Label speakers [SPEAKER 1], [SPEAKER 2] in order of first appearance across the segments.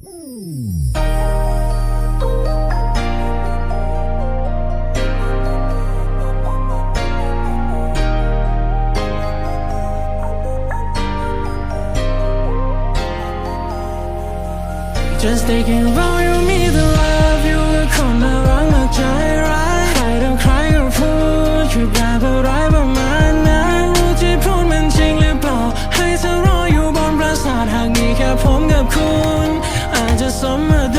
[SPEAKER 1] Just taking around you me the love you ก็คนน่ารักน่าใจร้ายใครต้องใครก็พูดช่วยแปลอะไรประมาณนั้นรู้ที่พูดมันจริงหรือเปล่า ให้เธอรออยู่บนปราสาทหากมีแค่ผมกับคุณ อ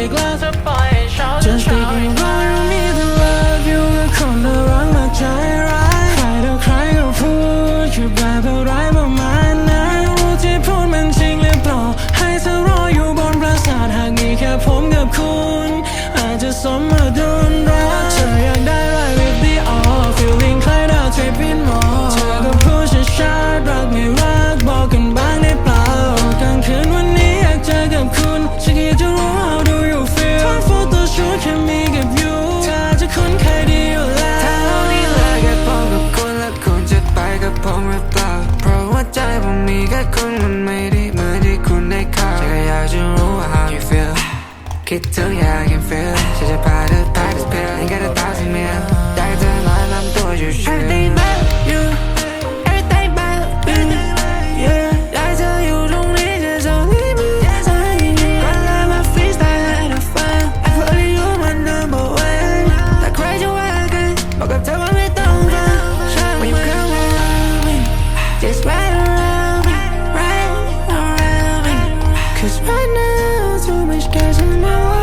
[SPEAKER 1] ถึงเธออีกแล้วจะปล่อยให้เช้า Just thinking about you me the love you ก็คนน่ารักน่าใจร้ายใครแต่อใครก็พูดช่วยแปลอะไรประมาณนั้นรู้ที่พูดมันจริงหรือเปล่าให้เธอรออยู่บนปราสาทหากมีแค่ผมกับคุณ อาจจะสมดุลรักเธออยากได้ right with the all feeling ใครดาว tripping more เธอก็พูดช้าๆรักไม่รักบอกกันบ้างได้เปล่ากลางคืนวันนี้อยากเจอกับคุณฉัน
[SPEAKER 2] ใจผมมีแค่คุณมันไม่ได้เหมือนที่คุณได้ข่าวฉันก็อยากจะรู้ว่า how you feel คิดถึงอยาก can feel ฉันจะพาเธอไป this pill ain't got a thousand mil Cause right now, too much gas in my